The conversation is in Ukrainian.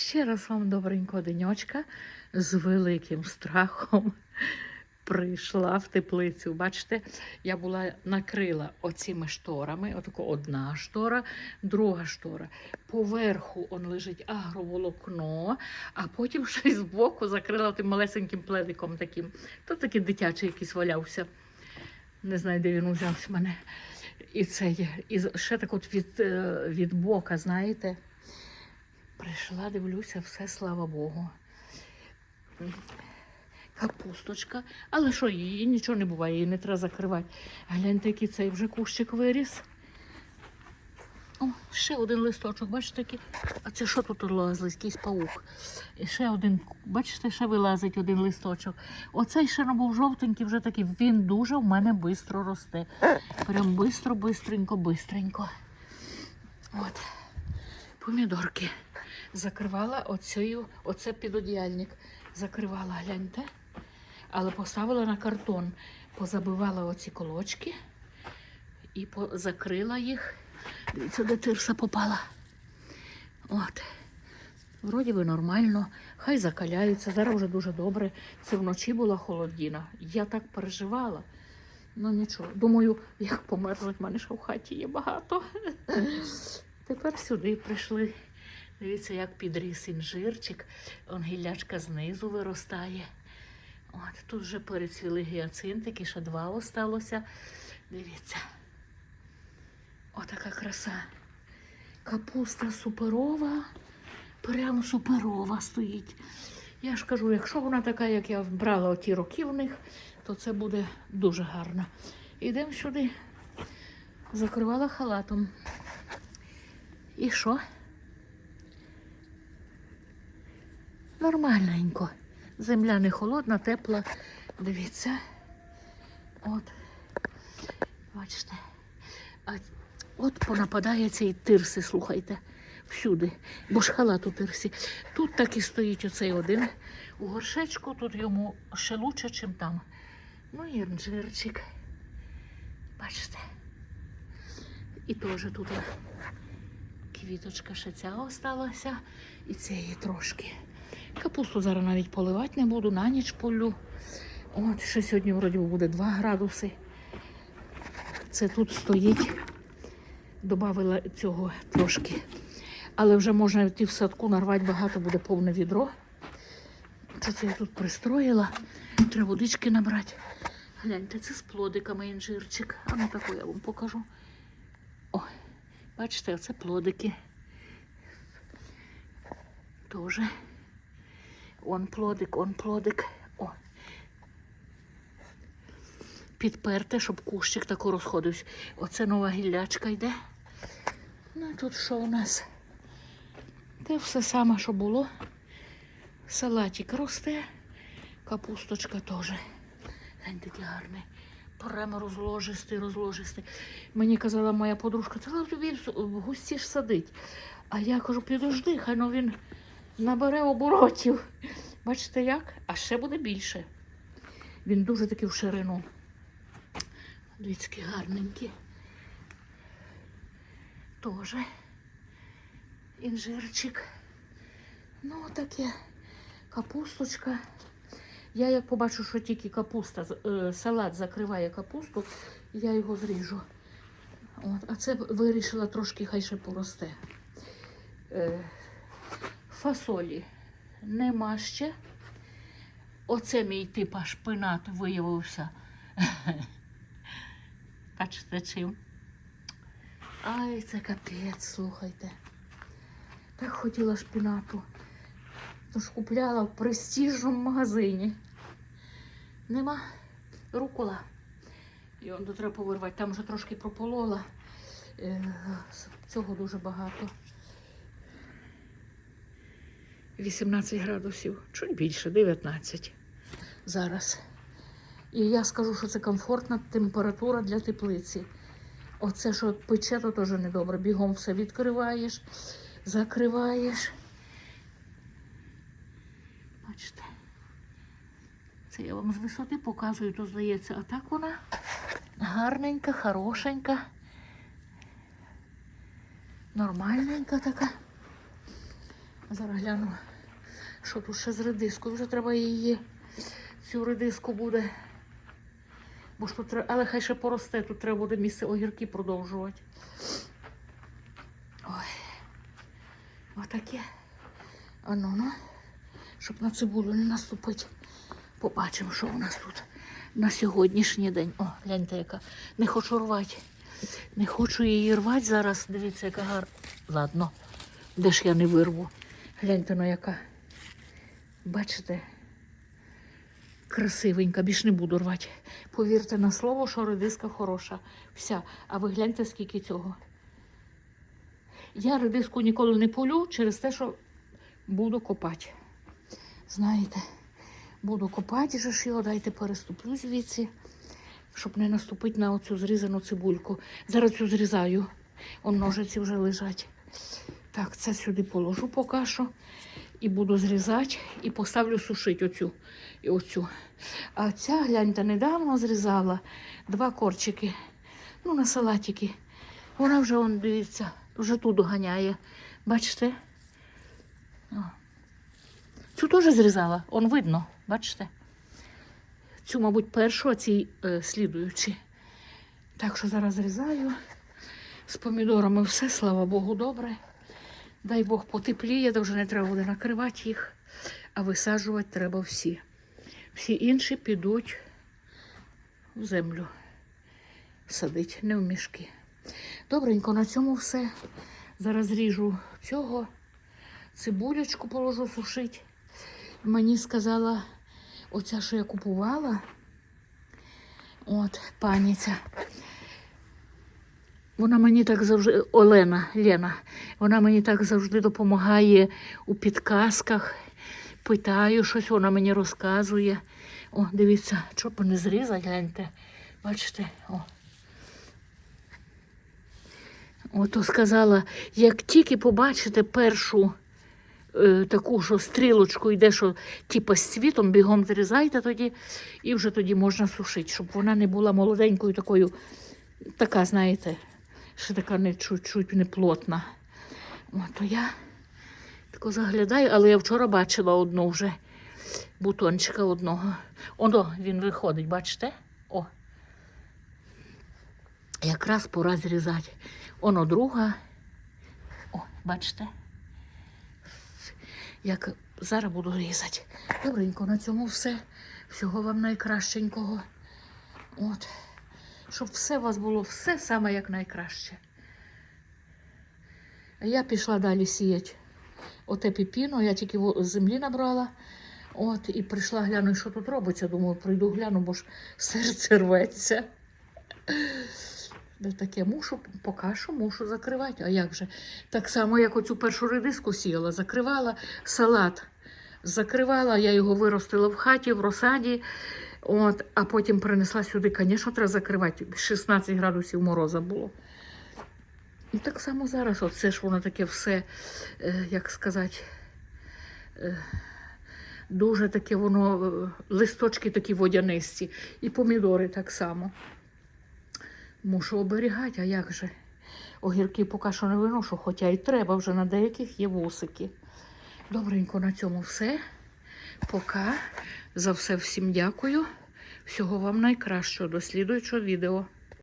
Ще раз вам добренького денечка з великим страхом прийшла в теплицю. Бачите, я була накрила оціми шторами. Отако одна штора, друга штора. Поверху он лежить агроволокно, а потім ще збоку закрила тим малесеньким пледиком таким. То такий дитячий якийсь валявся. Не знаю, де він узявся мене. І це є. І ще так от від, е, від бока, знаєте. Прийшла, дивлюся, все, слава Богу. Капусточка. Але що, її нічого не буває, її не треба закривати. Гляньте, який цей вже кущик виріс. О, ще один листочок, бачите, який? А це що тут лазить? Якийсь паук. І ще один, бачите, ще вилазить один листочок. Оцей ще не був жовтенький, вже такий. Він дуже в мене швидко росте. Прям бистро, бистренько, бистренько. От. Помідорки. Закривала оцею, оце підодіяльник. Закривала, гляньте. Але поставила на картон. Позабивала оці колочки і закрила їх. Дивіться, де тирса попала. От. Вроді би нормально, хай закаляються. Зараз вже дуже добре. Це вночі була холодіна. Я так переживала. Ну нічого. Думаю, як померзнуть, в мене ще в хаті є багато. Тепер сюди прийшли. Дивіться, як підріс інжирчик. Он гіллячка знизу виростає. От, тут вже перецвіли гіацинтики, ще два осталося. Дивіться. Отака краса. Капуста суперова. Прямо суперова стоїть. Я ж кажу, якщо вона така, як я брала оті роки в них, то це буде дуже гарно. Ідемо сюди. Закривала халатом. І що? Нормальненько. Земля не холодна, тепла. Дивіться. От. Бачите. От понападає цей тирси, слухайте, всюди. Бо ж халат у тирсі. Тут так і стоїть оцей один. У горшечку тут йому ще лучше, ніж там. Ну і інжирчик. Бачите. І теж тут квіточка ще ця осталася. І цієї трошки. Капусту зараз навіть поливати не буду, на ніч полю. От, ще сьогодні вроді буде 2 градуси. Це тут стоїть. Добавила цього трошки. Але вже можна йти в садку, нарвати багато, буде повне відро. Що це я тут пристроїла? Треба водички набрати. Гляньте, це з плодиками інжирчик. А ну таку я вам покажу. О, бачите, оце плодики. Тоже. Он плодик, он плодик. О. Підперте, щоб кущик тако розходився. Оце нова гіллячка йде. Ну тут що у нас? Те все саме, що було. Салатик росте, капусточка теж. Глянь, такий гарний. Прямо розложистий, розложистий. Мені казала моя подружка, це тобі густіш садить. А я кажу, підожди, хай ну він набере оборотів. Бачите як? А ще буде більше. Він дуже такий в ширину. Дивіться, який гарненький. Тоже інжирчик. Ну, таке капусточка. Я як побачу, що тільки капуста, е, салат закриває капусту, я його зріжу. От, а це вирішила трошки хай ще поросте. Фасолі нема ще. Оце мій типа шпинат виявився. Бачите чим? Ай, це капець, слухайте. Так хотіла шпинату. Тож купляла в престижному магазині. Нема рукола. І он тут треба повирвати. Там вже трошки прополола. Е, Цього дуже багато. 18 градусів, чуть більше, 19 зараз. І я скажу, що це комфортна температура для теплиці. Оце, що пече, то теж недобре. Бігом все відкриваєш, закриваєш. Бачите. Це я вам з висоти показую, то здається, а так вона гарненька, хорошенька, нормальненька така. Зараз гляну, що тут ще з редискою. Вже треба її, цю редиску буде. Бо ж тут треба, але хай ще поросте, тут треба буде місце огірки продовжувати. Ой. Отаке. Ану, ну, щоб на цибулю не наступити. Побачимо, що у нас тут на сьогоднішній день. О, гляньте, яка. Не хочу рвати. Не хочу її рвати зараз. Дивіться, яка гарна. Ладно, де ж я не вирву. Гляньте, ну яка. Бачите? Красивенька, більш не буду рвати. Повірте на слово, що редиска хороша. Вся. А ви гляньте, скільки цього. Я редиску ніколи не полю через те, що буду копати. Знаєте, буду копати же ж його, дайте переступлю звідси, щоб не наступити на оцю зрізану цибульку. Зараз цю зрізаю. Он ножиці вже лежать. Так, це сюди положу поки що. І буду зрізати і поставлю сушити оцю і оцю. А ця, гляньте, недавно зрізала два корчики. Ну, на салатики. Вона вже, он, дивіться, вже тут доганяє. Бачите? О. Цю теж зрізала, он видно, бачите? Цю, мабуть, першу, а ці е, слідуючі. Так що зараз зрізаю. З помідорами все, слава Богу, добре. Дай Бог потепліє, вже не треба буде накривати їх, а висаджувати треба всі. Всі інші підуть в землю. Садить, не в мішки. Добренько, на цьому все. Зараз ріжу цього, цибулечку положу сушити. Мені сказала, оця, що я купувала, от паніця. Вона мені так завжди, Олена, Лена, вона мені так завжди допомагає у підказках. Питаю щось, вона мені розказує. О, дивіться, щоб не зрізати, гляньте. Бачите, о. Ото сказала, як тільки побачите першу е, таку, що стрілочку йде, що типу з цвітом, бігом зрізайте тоді, і вже тоді можна сушити, щоб вона не була молоденькою такою, така, знаєте, ще така не чуть-чуть не плотна. От, я тако заглядаю, але я вчора бачила одну вже бутончика одного. Оно він виходить, бачите? О. Якраз пора зрізати. Оно друга. О, бачите? Як зараз буду різати. Добренько, на цьому все. Всього вам найкращенького. От. Щоб все у вас було все саме як найкраще. Я пішла далі сіяти. Оте піпіно, я тільки землі набрала. От, і прийшла гляну, що тут робиться. Думаю, прийду гляну, бо ж серце рветься. Де таке мушу, поки що мушу закривати. А як же? Так само, як оцю першу редиску сіяла, закривала салат. Закривала, я його виростила в хаті, в розсаді. От, а потім принесла сюди, звісно, треба закривати. 16 градусів мороза було. І так само зараз, оце ж воно таке все, е, як сказати, е, дуже таке воно, е, листочки такі водянисті. І помідори так само. Мушу оберігати, а як же? Огірки поки що не виношу, хоча і треба, вже на деяких є вусики. Добренько на цьому все. Пока. За все всім дякую. Всього вам найкращого. До слідуючого відео.